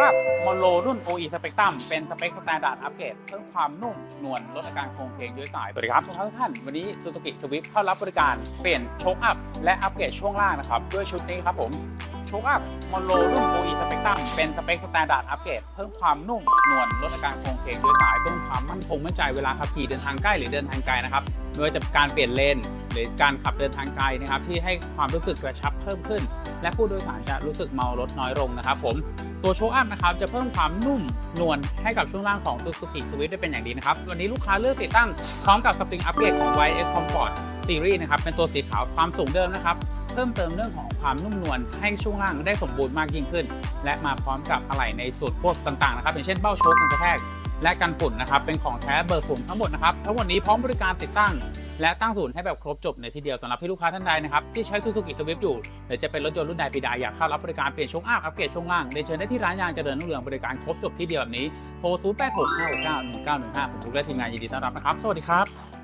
อัพมอโลรุ่น OE Spectrum เป็นสเปคสแตนดาร์ดอัปเกรดเพิ่มความนุ่มนวลลดอาการโครงเพลงด้วยสาย สวัสดีครับทุกท่าน วันนี้ Suzuki Swift เข้ารับบริการเปลี่ยนโชคอัพและอัปเกรดช่วงล่างนะครับ ด้วยชุดนี้ครับผมโชคอัพมอโลรุ่น OE Spectrum เป็นสเปคสแตนดาร์ดอัปเกรดเพิ่มความนุ่มนวลลดอาการโครงเพลงด้วยสายเพิ่มความมั่นคงมั่นใจเวลาขับขี่เดินทางใกล้หรือเดินทางไกลนะครับไม่ว่าจะการเปลี่ยนเลนหรือการขับเดินทางไกลนะครับที่ให้ความรู้สึกกระชับเพิ่มขึ้น และผู้โดยสารจะรู้สึกเมารถน้อยลงนะครับผม ตัวโชว์อัพนะครับจะเพิ่มความนุ่มนวลให้กับช่วงล่างของ Suzuki Swift ได้เป็นอย่างดีนะครับ วันนี้ลูกค้าเลือกติดตั้งพร้อมกับสปริงอัปเกรดของ YS Comfort Series นะครับเป็นตัวสีขาวความสูงเดิมนะครับเพิ่มเติมเรื่องของความนุ่มนวลให้ช่วงล่างได้สมบูรณ์มากยิ่งขึ้น และมาพร้อมกับอะไหล่ในส่วนพวกต่างๆนะครับอย่างเช่นเบ้าโชคกันกระแทกและกันฝุ่นนะครับเป็นของแท้เบอร์ฝุ่นทั้งหมดนะครับทั้งหมดนี้พร้อมบริการติดตั้ง และตั้งศูนย์ให้แบบครบจบในที่เดียวสำหรับที่ลูกค้าท่านใดนะครับที่ใช้ Suzuki Swift อยู่หรือจะเป็นรถยนต์รุ่นใดปีใดอยากเข้ารับบริการเปลี่ยนช่วงอัพอัปเกรดช่วงล่างเรียนเชิญได้ที่ร้านยางเจริญรุ่งเรืองบริการครบจบที่เดียวแบบนี้โทร 0 8 6 5 6 9 1 9 1 5 ผมทุกและทีมงานยินดีต้อนรับนะครับสวัสดีครับ